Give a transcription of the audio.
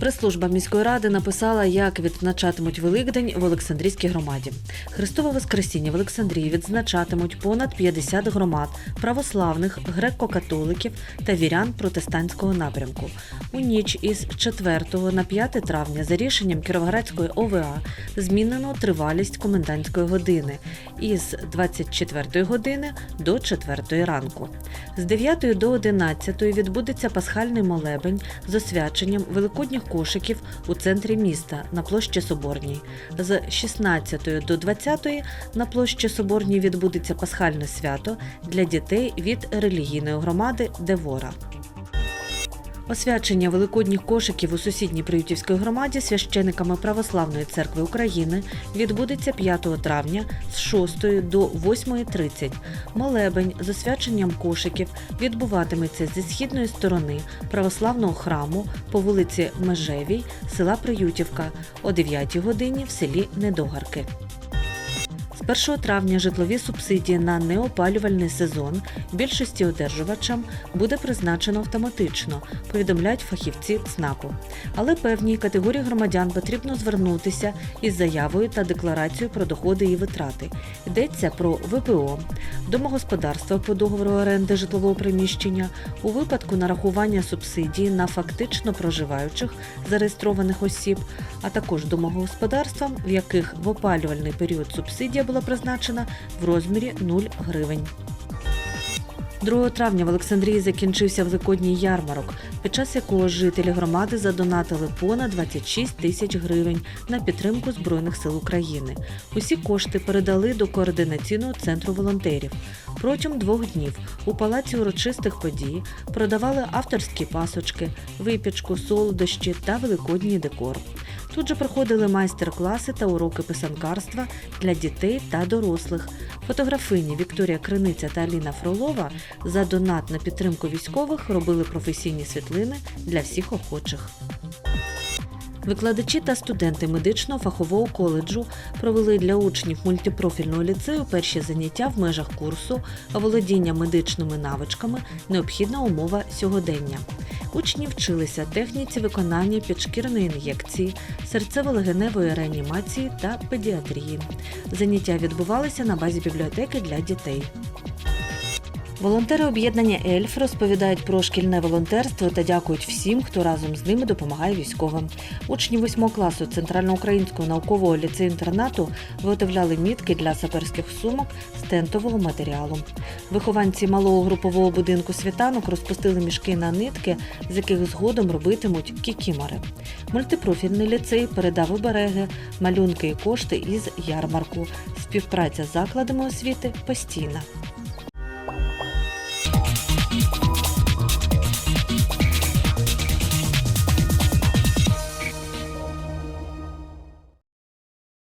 Прес-служба міської ради написала, як відзначатимуть Великдень в Олександрійській громаді. Христове Воскресіння в Олександрії відзначатимуть понад 50 громад православних, греко-католиків та вірян протестантського напрямку. У ніч із 4 на 5 травня за рішенням Кіровоградської ОВА змінено тривалість комендантської години із 24 години до 4 ранку. З 9 до 11 відбудеться пасхальний молебень з освяченням великодніх кошиків у центрі міста на площі Соборній. З 16 до 20 на площі Соборній відбудеться пасхальне свято для дітей від релігійної громади Девора. Освячення великодніх кошиків у сусідній Приютівській громаді священиками Православної церкви України відбудеться 5 травня з 6 до 8.30. Молебень з освяченням кошиків відбуватиметься зі східної сторони православного храму по вулиці Межевій, села Приютівка о 9 годині в селі Недогарки. З 1 травня житлові субсидії на неопалювальний сезон більшості одержувачам буде призначено автоматично, повідомляють фахівці ЦНАПу. Але певній категорії громадян потрібно звернутися із заявою та декларацією про доходи і витрати. Йдеться про ВПО, домогосподарства по договору оренди житлового приміщення у випадку нарахування субсидії на фактично проживаючих зареєстрованих осіб, а також домогосподарствам, в яких в опалювальний період субсидія була призначена в розмірі 0 гривень. 2 травня в Олександрії закінчився великодній ярмарок, під час якого жителі громади задонатили понад 26 тисяч гривень на підтримку Збройних сил України. Усі кошти передали до координаційного центру волонтерів. Протягом двох днів у палаці урочистих подій продавали авторські пасочки, випічку, солодощі та великодній декор. Тут же проходили майстер-класи та уроки писанкарства для дітей та дорослих. Фотографині Вікторія Криниця та Аліна Фролова за донат на підтримку військових робили професійні світлини для всіх охочих. Викладачі та студенти медичного фахового коледжу провели для учнів мультипрофільного ліцею перші заняття в межах курсу володіння медичними навичками необхідна умова сьогодення. Учні вчилися техніці виконання підшкірної ін'єкції, серцево-легеневої реанімації та педіатрії. Заняття відбувалися на базі бібліотеки для дітей. Волонтери об'єднання Ельф розповідають про шкільне волонтерство та дякують всім, хто разом з ними допомагає військовим. Учні 8 класу Центральноукраїнського наукового ліцею інтернату виготовляли мітки для саперських сумок з тентового матеріалу. Вихованці малого групового будинку світанок розпустили мішки на нитки, з яких згодом робитимуть кікімори. Мультипрофільний ліцей передав обереги, малюнки і кошти із ярмарку. Співпраця з закладами освіти постійна.